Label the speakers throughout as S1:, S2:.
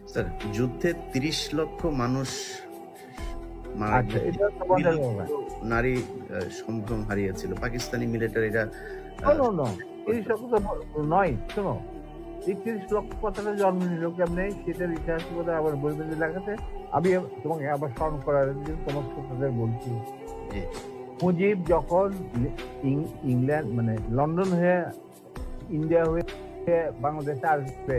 S1: Sir যুদ্ধে তিরিশ লক্ষ মানুষ
S2: আচ্ছা।
S1: নারী সম্ভ্রম হারিয়েছিল পাকিস্তানি মিলিটারিরা
S2: No, no, no. তিরিশ লক্ষ তো নয় শোনো এই লক্ষ কথাটা জন্ম নিল কেমনে সেটার ইতিহাস বোধ আবার লেখাতে আমি তোমাকে আবার স্মরণ করার জন্য তোমার বলছি। মুজিব যখন ইংল্যান্ড মানে লন্ডন হয়ে ইন্ডিয়া হয়ে বাংলাদেশে আসবে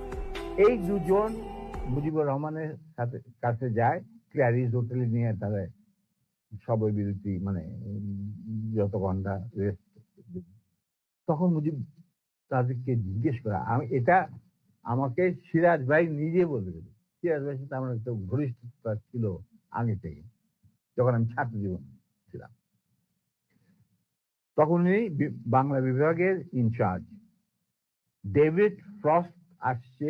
S2: এই দুজন মুজিবুর রহমানের সাথে, কাছে যায় ক্ল্যারিজ হোটেলে নিয়ে তারা সবই বিরতি মানে যত ঘণ্টা রেস্ট তখন মুজিব তাদেরকে জিজ্ঞেস করা, আমি এটা আমাকে সিরাজ ভাই নিজে বলে দিল সিরাজ ভাইয়ের সাথে আমার একটা ঘনিষ্ঠতা ছিল আগে থেকে, যখন আমি ছাত্র জীবন ছিলাম। তখন উনি বাংলা বিভাগের ইনচার্জ ডেভিড ফ্রস্ট আসছে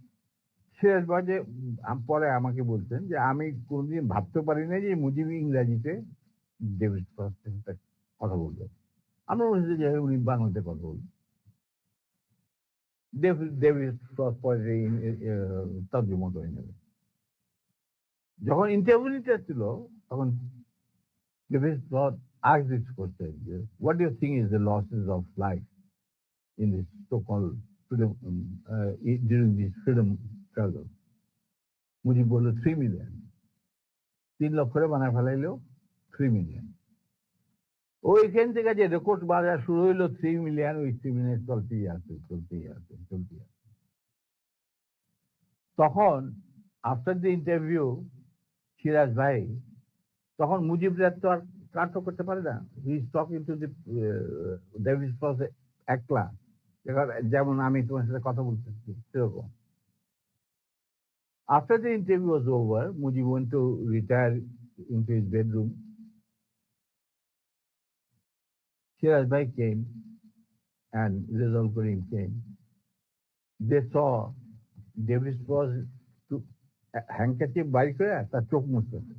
S2: সিরাজ বাজে পরে আমাকে বলতেন যে, আমি কোনোদিন ভাবতে পারি না যে মুজিব ইংরাজিতে ডেভিড কথা বলবেন। আমরা বলছি যে উনি বাংলাতে কথা বলবেন। যখন ইন্টারভিউ ছিল তখন David Frost asked this what you think is the losses of life in struggle Mujib বলল থ্রি মিলিয়ন তিন লক্ষরে বানায় ফেলাইলো থ্রি মিলিয়ন ওইখান থেকে যে রেকর্ড বাজার শুরু হইল থ্রি মিলিয়ন ওই থ্রি মিলিয়ন চলতেই আছে চলতেই আছে চলতেই আছে। তখন আফটার দ্য ইন্টারভিউ সিরাজ ভাই, তখন মুজিবরা তো আর কাট করতে পারে না। He is talking to the একলা। যেমন আমি তোমার সাথে কথা বলতেছি, সেরকম। After the interview was over, Mujib went to retire into his bedroom. Shiraz Bhai came and Rizal Karim came. They saw Davis was to handkerchief বাইর করে তার চোখ মুছতেছে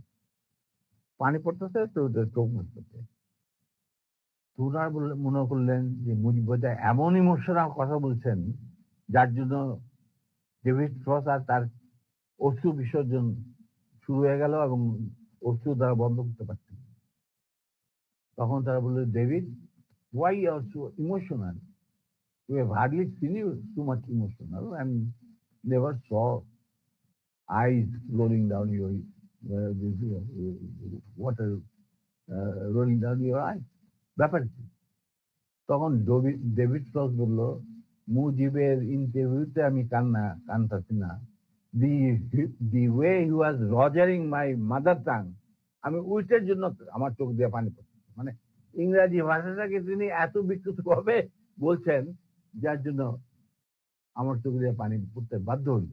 S2: পানি পড়তেছে তো চোখ মুছতেছে তুনার মনে করলেন যে মুজিব এমন ইমোশনাল কথা বলছেন যার জন্য ডেভিড ফ্রস আর তার অর্থ বিসর্জন শুরু হয়ে গেল এবং অর্থ দ্বারা বন্ধ করতে পারত তখন তারা বলল, David why are so emotional you have hardly seen you so much emotional I never saw eyes rolling down your water rolling down your eye ব্যাপার কি? তখন ডেভিড ক্রস বলল, মুজিবের ইন্টারভিউতে আমি কান্না কান্দাছি না। The the way he was rogering my mother tongue, আমি উইটের জন্য আমার চোখ দিয়ে পানি পড়ছে মানে ইংরাজি ভাষাটাকে তিনি এত বিকৃত ভাবে বলছেন যার জন্য আমার চোখ দিয়ে পানি পড়তে বাধ্য হইল।